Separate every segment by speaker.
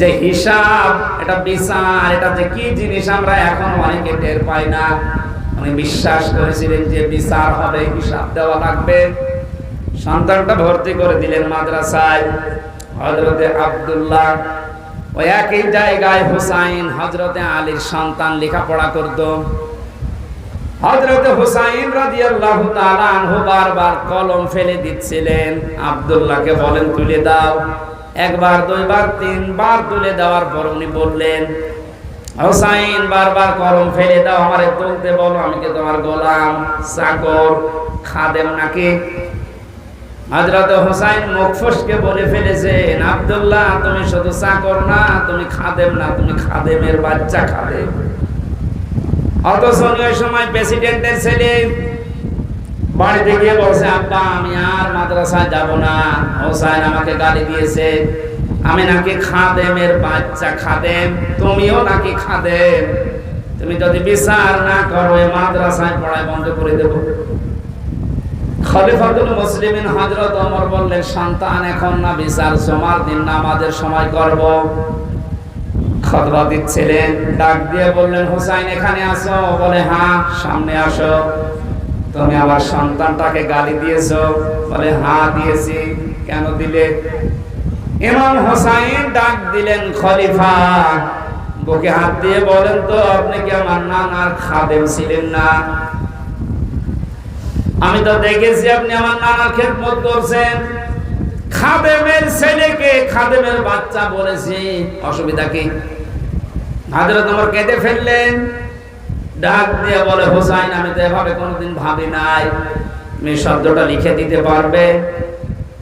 Speaker 1: যে হিসাব, এটা বিচার, এটা যে কি জিনিস আমরা এখন অনেকে টের পাই না। উনি বিশ্বাস করেছিলেন যে বিচার হবে, হিসাব দেওয়া লাগবে সন্তানটা ভর্তি করে দিলেন মাদ্রাসায়। হজরতে আব্দুল্লাহ ওই একই জায়গায় হুসাইন হজরতে আলীর সন্তান লেখাপড়া করত। হজরতে হুসাইন রাদিয়াল্লাহু তাআলা আনহু বারবার কলম ফেলে দিচ্ছিলেন। আব্দুল্লাহকে বলেন, তুলে দাও। একবার, দুইবার, তিনবার তুলে দেওয়ার পর উনি বললেন, হুসাইন, বারবার কলম ফেলে দাও, আমারে তুলতে বলো, আমি কি তোমার গোলাম, চাকর, খাদেম নাকি? হযরত হুসাইন মুখ ফসকে বলে ফেলেছেন, আব্দুল্লাহ, তুমি শুধু চাকর না, তুমি খাদেম না, তুমি খাদেমের বাচ্চা খাদেম। অথচ ওই সময় প্রেসিডেন্টের ছেলে বাড়িতে গিয়ে বলছে আব্বা আমি আর মাদ্রাসায় যাব না। হোসাইন আমাকে গালি দিয়েছে। আমি নাকি খাদেমের বাচ্চা খাদেম। তুমিও নাকি খাদেম। তুমি যদি বিচার না করো মাদ্রাসায় পড়াই বন্ধ করে দেব। খলিফাতুল মুসলিমিন হযরত ওমর বললেন সন্তান এখন না বিচার জমার দিন নামাজের সময় করব খতবা দিচ্ছিলেন ডাক দিয়ে বললেন হুসাইন এখানে আসো। বলে হ্যাঁ সামনে আসো। তুমি আমার সন্তানটাকে গালি দিয়েছ, বলে হ্যাঁ দিয়েছি। কেন দিলে? ইমাম হোসাইন ডাক দিলেন, খলিফা, বুকে হাত দিয়ে বলেন তো, আপনি কি আমার নানার খাদেম ছিলেন না? আমি তো দেখেছি আপনি আমার নানার খেদমত করছেন। খাদেমের ছেলেকে খাদেমের বাচ্চা বলেছি, অসুবিধা কি? হাজরত আমার কেঁদে ফেললেন। ডাক দিয়ে বলে, হোসাইন, আমি তো এভাবে কোনোদিন ভাবি নাই। মেয়ে শব্দটা লিখে দিতে পারবে?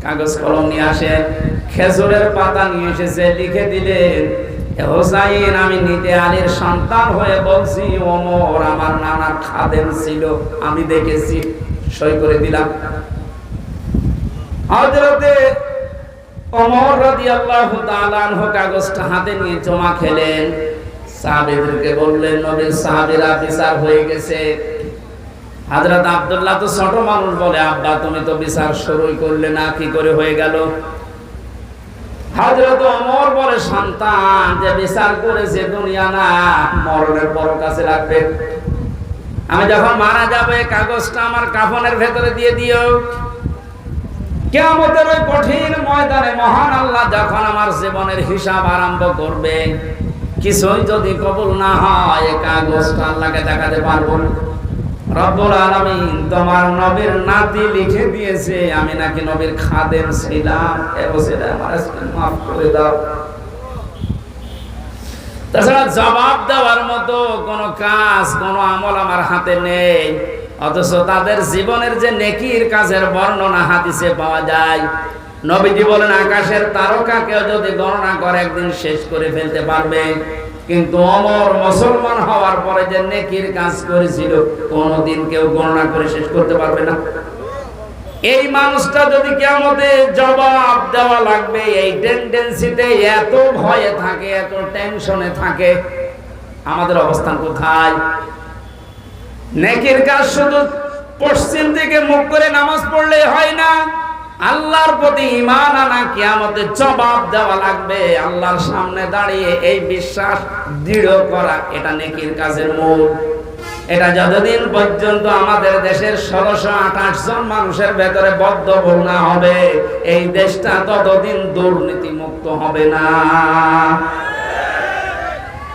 Speaker 1: কাগজ কলম নিয়ে আসেন খেজুরের পাতা নিয়ে এসেছে, লিখে দিলেন হোসাইন, আমি আলীর সন্তান হয়ে বলছি আমার নানার খাদেম ছিল, আমি দেখেছি। সই করে দিলাম। হযরতে ওমর রাদিয়াল্লাহু তাআলা কাগজটা হাতে নিয়ে জমা খেলেন। সাহাবীদেরকে বললেন, নবীর সাহাবীরা বিচার হয়ে গেছে। হযরত আব্দুল্লাহ তো ছোট মানুষ বলে, আব্বা, তুমি তো বিচার শুরুই করলে না, কি করে হয়ে গেল? হযরত ওমর বলে, সন্তান, যে বিচার করেছে দুনিয়া না, মরণের পর কাছে রাখবে আমি যখন মারা যাবে কাগজটা আমার কাফনের ভেতরে দিয়ে দিও। কেয়ামতের ওই কঠিন ময়দানে মহান আল্লাহ যখন আমার জীবনের হিসাব আরম্ভ করবে কিছুই যদি কবুল না হয়, কাগজটা আল্লাহকে দেখাতে পারব না। আমি নাকি নবীর ছিলাম। তাছাড়া জবাব দেওয়ার মতো কোনো কাজ, কোনো আমল আমার হাতে নেই। অথচ তাদের জীবনের যে নেকির কাজের বর্ণনা হাদিসে পাওয়া যায় নবীজি বলেন, আকাশের তারকাকেও যদি গণনা করে, একদিন শেষ করে ফেলতে পারবে। কিন্তু অমর মুসলমান হওয়ার পরে যে নেকির কাজ করেছিল, কোনোদিন কেউ গণনা করে শেষ করতে পারবে না। এই মানুষটা যদি কেমতে জবাব দেওয়া লাগবে, এই টেন্ডেন্সিতে এত ভয়ে থাকে, এত টেনশনে থাকে, আমাদের অবস্থান কোথায়? নেকির কাজ শুধু পশ্চিম দিকে মুখ করে নামাজ পড়লে হয় না। আল্লাহর প্রতি ইমান আনা কি আমাদের জবাব দেওয়া লাগবে। আল্লাহর সামনে দাঁড়িয়ে এই বিশ্বাস দৃঢ় করা, এটা নেকির কাজের মূল। এটা যতদিন পর্যন্ত আমাদের দেশের ষোলোশো আঠাশ জন মানুষের ভেতরে বদ্ধ না হবে, এই দেশটা ততদিন দুর্নীতি মুক্ত হবে না।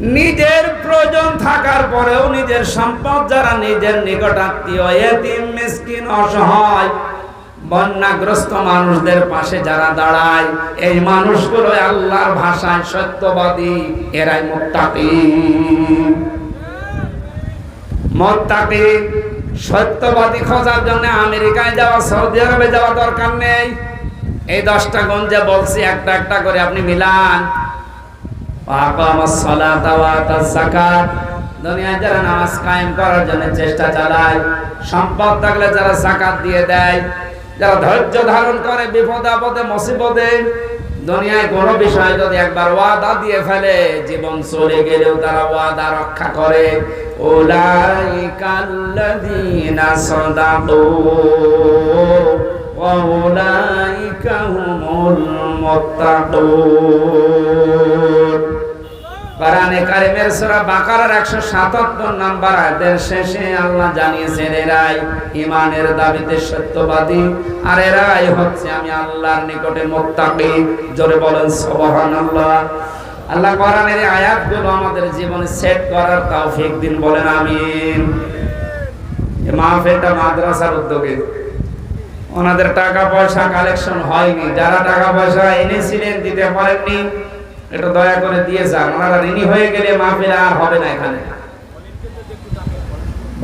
Speaker 1: নিজের প্রয়োজন থাকার পরেও নিজের সম্পদ যারা নিজের নিকট আত্মীয় অসহায়, বন্যাগ্রস্ত মানুষদের পাশে যারা দাঁড়ায়, এই মানুষগুলো আল্লাহর ভাষায় সত্যবাদী, এরাই মোত্তাকি মোত্তাকি, সত্যবাদী খোঁজার জন্য আমেরিকায় যাওয়া, সৌদি আরবে যাওয়া দরকার নেই। এই দশটা গঞ্জে বলছি, একটা একটা করে আপনি মিলান। নামাজ কায়েম করার জন্য চেষ্টা চালায় থাকলে যারা দিয়ে দেয়, যারা ধৈর্য ধারণ করে বিপদে আপদে, মুসিবতে, দুনিয়ায় যদি একবার ওয়াদা দিয়ে ফেলে, জীবন চলে গেলেও তারা ওয়াদা রক্ষা করে। ওলাইকাল্লাযীনা সাদাকু। কোরআনে সূরা বাকারার 177 নাম্বার আয়াতের শেষে আল্লাহ জানিয়েছেন, এরাই ঈমানের দাবিতে সত্যবাদী আর এরাই হচ্ছে আমি আল্লাহর নিকটে মুত্তাকি। জোরে বলেন, সুবহানাল্লাহ। আল্লাহ কোরআনের আয়াতগুলো আমাদের জীবনে সেট করার তৌফিক দিন, বলেন, আমিন। এই মাহফিলটা মাদ্রাসার উদ্যোগে ওনাদের টাকা পয়সা কালেকশন হয়নি। যারা টাকা পয়সা এনেছিলেন, দিতে পারেননি এটা দয়া করে দিয়ে যান। ওনারা ঋণী হয়ে গেলে মাহফিল আর হবে না এখানে।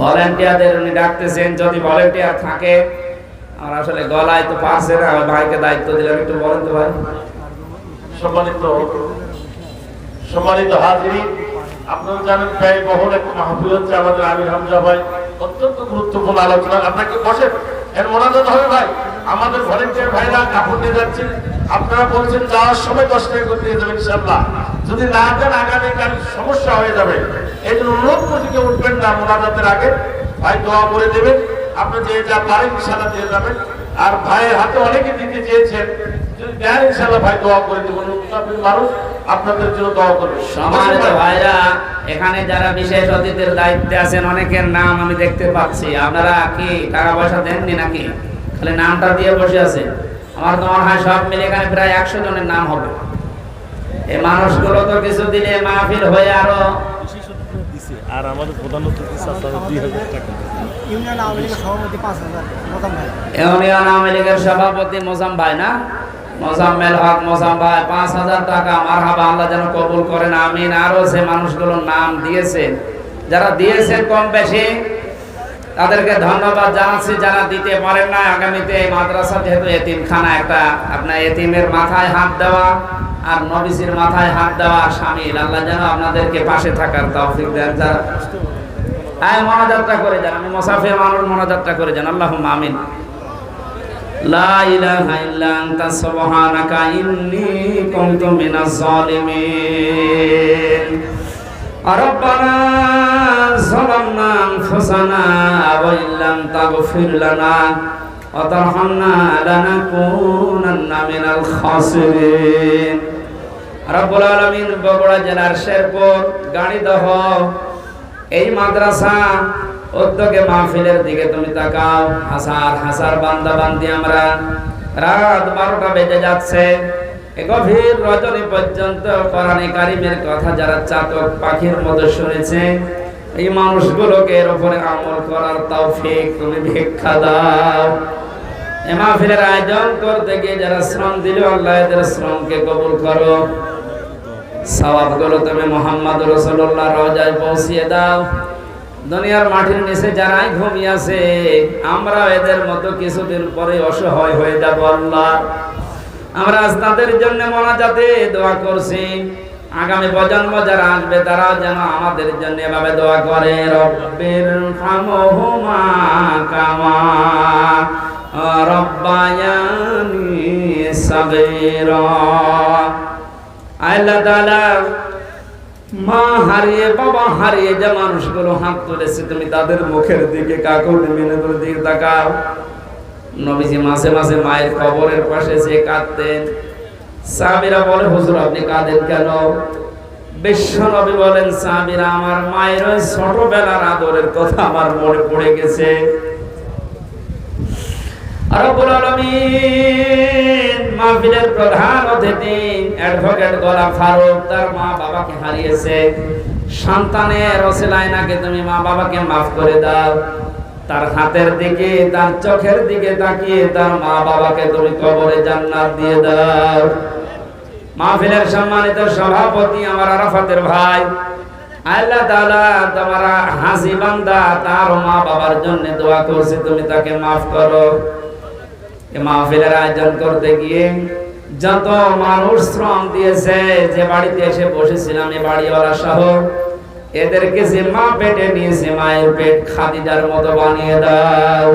Speaker 1: ভলেন্টিয়ারদের উনি ডাকতেছেন, যদি ভলেন্টিয়ার থাকে, আমার আসলে গলায় তো পারছে না ওই ভাইকে দায়িত্ব দিলাম, একটু বলেন তো ভাই।
Speaker 2: সম্মানিত সম্মানিত হাজিরি, আপনারা জানেন ব্যয় বহুল একটা মাহফিল হচ্ছে আমাদের আমির হামজা ভাই, অত্যন্ত গুরুত্বপূর্ণ আলোচনা। আপনাকে বসে এর মোনাজাত হবে ভাই। আমাদের ভলেন্টিয়ার ভাইরা কাপড় নিয়ে যাচ্ছেন আপনারা বলছেন যাওয়ার সময় দশ টাকা করে দিয়ে যাবেন ইনশাল্লাহ যদি না দেন আগামীকাল সমস্যা হয়ে যাবে। এই জন্য অনুরোধ করছি কেউ উঠবেন না মোনাজাতের আগে। ভাই দোয়া করে দেবেন। আপনি যে যা পারেন ইনশাল্লাহ দিয়ে যাবেন। আর ভাইয়ের হাতে অনেকে দিতে চেয়েছেন। যদি দেন ইনশাল্লাহ ভাই দোয়া করে দেবেন। মানুষ আপনাদের জন্য দোয়া করবে।
Speaker 1: সম্মানিত ভাইরা এখানে যারা বিশেষ অতিথির দায়িত্বে আছেন অনেকের নাম আমি দেখতে পাচ্ছি। আপনারা কি টাকা পয়সা দেননি নাকি? খালি নামটা দিয়ে বসে আছে আমার তো মনে হয় সব মিলে এখানে প্রায় একশো জনের নাম হবে। এই মানুষগুলো তো কিছু দিলে মাহফিল হয়ে
Speaker 3: আরও আর আমাদের প্রধান অতিথি চাচা দুই হাজার টাকা।
Speaker 4: ইউনিয়ন আওয়ামী লীগের সভাপতি পাঁচ হাজার।
Speaker 1: ইউনিয়ন আওয়ামী লীগের সভাপতি মোজাম ভাই না? মোজাম্মেল হক মোজাম পাঁচ হাজার টাকা আল্লাহ যেন কবুল করেন, আমিন। আরও যে মানুষগুলোর নাম দিয়েছেন যারা দিয়েছেন কম বেশি, তাদেরকে ধন্যবাদ জানাচ্ছি, যারা দিতে পারেন না আগামীতে মাদ্রাসা, যেহেতু এতিমখানা একটা, আপনার এতিমের মাথায় হাত দেওয়া, আর নবিসির মাথায় হাত দেওয়া শামিল আল্লাহ যেন আপনাদেরকে পাশে থাকার তৌফিক দেন, যারা করে যান, আমি মুসাফির মানুষ করে যান আল্লাহ আমিন। লা ইলাহা ইল্লা আনতা সুবহানাকা ইন্নী কুনতু মিনাজ জালিমিন ربنا ظلمنا أنفسنا وإن لم تغفر لنا وترحمنا لنكونن من الخاسرين রব্বুল আলামিন বগুড়া জেলার শেরপুর গাড়িদহ এই মাদ্রাসা উদ্যোগে মাহফিলের দিকে তুমি তাকাও। হাসার হাসার বান্দা বান্দি আমরা। রাত বারোটা বেজে যাচ্ছে। গভীর রজনী পর্যন্ত কোরআনে কারিমের কথা যারা চাতক পাখির মতো শুনেছে, এই মানুষগুলোকে এর উপরে আমল করার তৌফিক তুমি ভিক্ষা দাও। এ মাহফিলের আয়োজন করতে গিয়ে যারা শ্রম দিল, আল্লাহ এদের শ্রমকে কবুল করো। সওয়াবগুলো তুমি মোহাম্মদ রসুল্লাহ রওজায় পৌঁছিয়ে দাও। দুনিয়ার মাটির নিচে যারাই ঘুমিয়ে আছে আমরা এদের মতো কিছুদিন পরে অসহায় হয়ে যাব আল্লাহ। আমরা আজ তাদের জন্য মোনাজাতে দোয়া করছি। আগামী প্রজন্ম যারা আসবে তারা যেন আমাদের জন্য এভাবে দোয়া করে। রব্বির হামহুমা কামা রব্বায়ানি সাগীরা। আল্লাহ তাআলা মা হারিয়ে, বাবা হারিয়ে যে মানুষগুলো হাত তুলেছে, তুমি তাদের মুখের দিকে, কাকুর দিকে তাকাও। নবীজি মাঝে মাঝে মায়ের কবরের পাশে যে কাঁদতেন। সাহাবীরা বলে, হুজুর, আপনি কাঁদেন কেন? বিশ্ব নবী বলেন, সাহাবীরা, আমার মায়ের ওই ছোটবেলার আদরের কথা আমার মনে পড়ে গেছে। মা বাবাকে হারিয়েছে। সন্তানের মা বাবাকে মাফ করে দাও? তার হাতের দিকে, তার চোখের দিকে তাকিয়ে তার মা বাবাকে তুমি কবরে জান্নাত দিয়ে দাও। মাহফিলের সম্মানিত সভাপতি আমার আরাফাতের ভাই। আল্লাহ তোমার হাসি বান্দা, তার মা বাবার জন্য দোয়া করছে, তুমি তাকে মাফ করো। মাহফিলের আয়োজন করতে গিয়ে যত মানুষ শ্রম দিয়েছে, যে বাড়িতে এসে বসেছিলাম এই বাড়িওয়ালা সহ, এদেরকে যে মা পেটে নিয়েছে, মায়ের পেট খাদিজার মতো বানিয়ে দাও।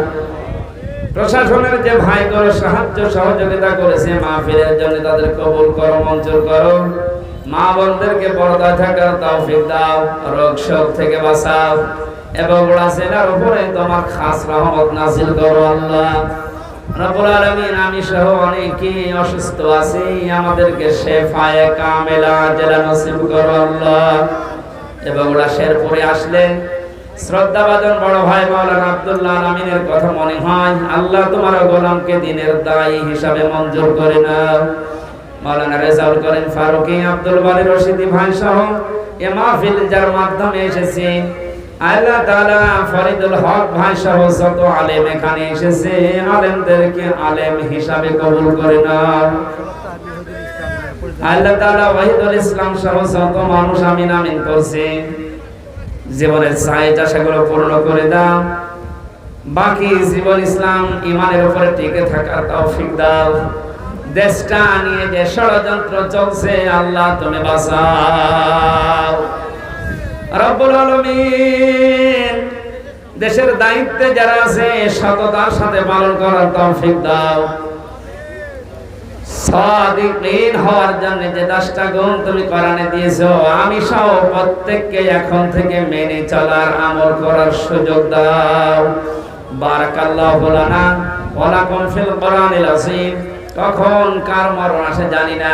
Speaker 1: প্রশাসনের যে ভাই করে সাহায্য সহযোগিতা করেছে মাহফিলের জন্য, তাদের কবুল করো, মঞ্জুর করো। মা বোনদেরকে পর্দায় থাকার তৌফিক দাও, রোগ শোক থেকে বাঁচাও। এবং রাসেলার উপরে তোমার খাস রহমত নাজিল করো আল্লাহ। আমাদেরকে আল্লাহ। শ্রদ্ধাভাজন বড় ভাই আমিনের কথা মনে হয়, আল্লাহ তোমার গোলামকে দিনের দায়ী হিসাবে মঞ্জুর করে নাও। মাওলানা রেজাউল করেন ফারুকি, আব্দুল বারি রশিদি ভাই সহ এ মাহফিল যার মাধ্যমে এসেছে। আল্লাহ তাআলা ফরিদুল হক ভাই সহ যত আলেম এখানে এসেছে, আলেমদেরকে আলেম হিসাবে কবুল করে নাও। আল্লাহ তাআলা ওয়াহিদুল ইসলাম সহ যত মানুষ আমিন আমিন করছে, জীবনের চাহিদা সেগুলো পূর্ণ করে দাও। বাকি জীবন ইসলাম ইমানের উপরে টিকে থাকার তৌফিক দাও। দেশটা নিয়ে যে ষড়যন্ত্র চলছে, আল্লাহ তুমি বাঁচাও। রব্বুল দেশের দায়িত্বে যারা আছে, সততার সাথে পালন করার তৌফিক দাও। সাদিকিন হওয়ার জন্য যে দশটা গুণ তুমি কোরআনে দিয়েছ, আমি সহ প্রত্যেককে এখন থেকে মেনে চলার আমল করার সুযোগ দাও। বারাকাল্লাহু লানা ওয়া ফিল কোরআনিল আযীম। কখন কার মরণ আসে জানি না।